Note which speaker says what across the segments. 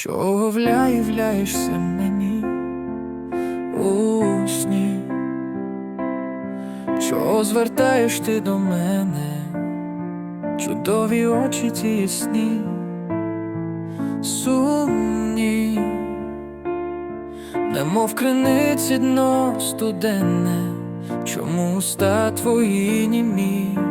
Speaker 1: Чого вляєшся мені у сні? Чого звертаєш ти до мене? Чудові очі тісні, сумні, немов криниці дно студенне, чому уста твої німі?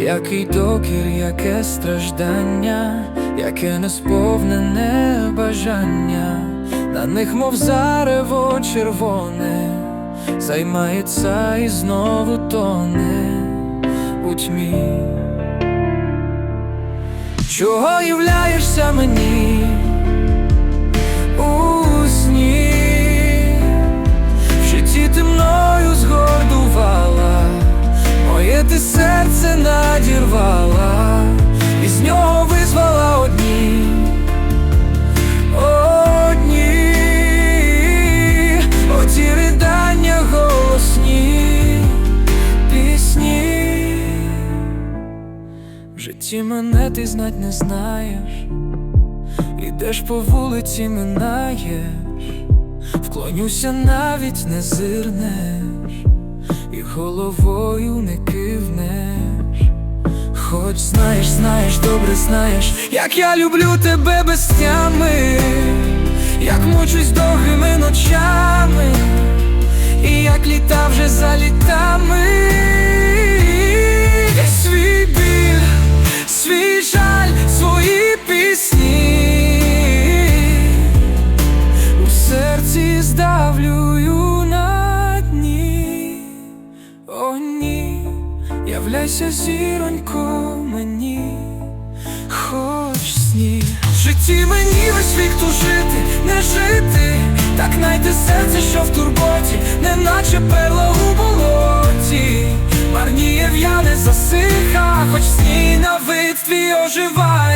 Speaker 1: Який докір, яке страждання, яке несповнене бажання, на них, мов зарево червоне, займається і знову тоне. У тьмі. Чого являєшся мені В мене ти знать не знаєш, ідеш по вулиці, минаєш, вклонюся, навіть не зирнеш, і головою не кивнеш. Хоч знаєш, знаєш, добре знаєш, як я люблю тебе без тями, як мучусь довгими ночами, і як літа вже за літами, являйся зіронько мені, хоч сні. В житті мені весь вік тужити, не жити, так найде серце, що в турботі, неначе перла у болоті, марніє в'яне засиха, хоч сні на вид твій оживає,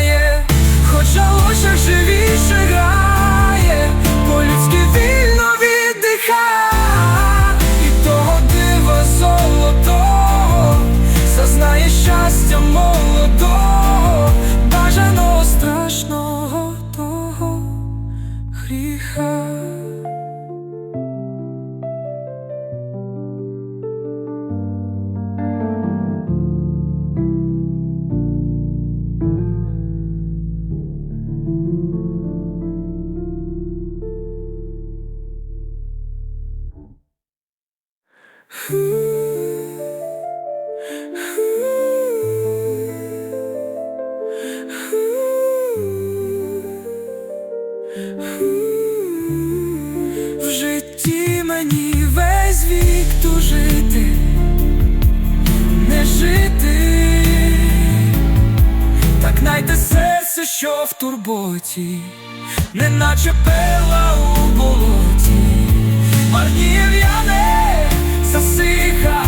Speaker 1: В що в турботі, неначе перла у болоті, марніє в'яне засиха,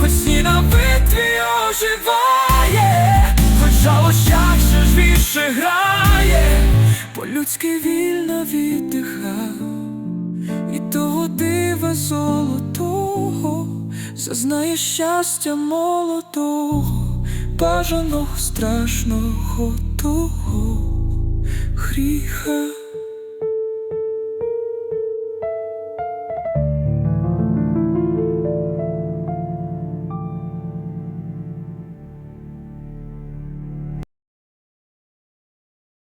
Speaker 1: хоч сні на битві оживає, хоч жалощах ще жвіше грає, по-людськи вільно віддиха. І того дива золотого зазнає щастя молодого, бажаного страшного того гріха.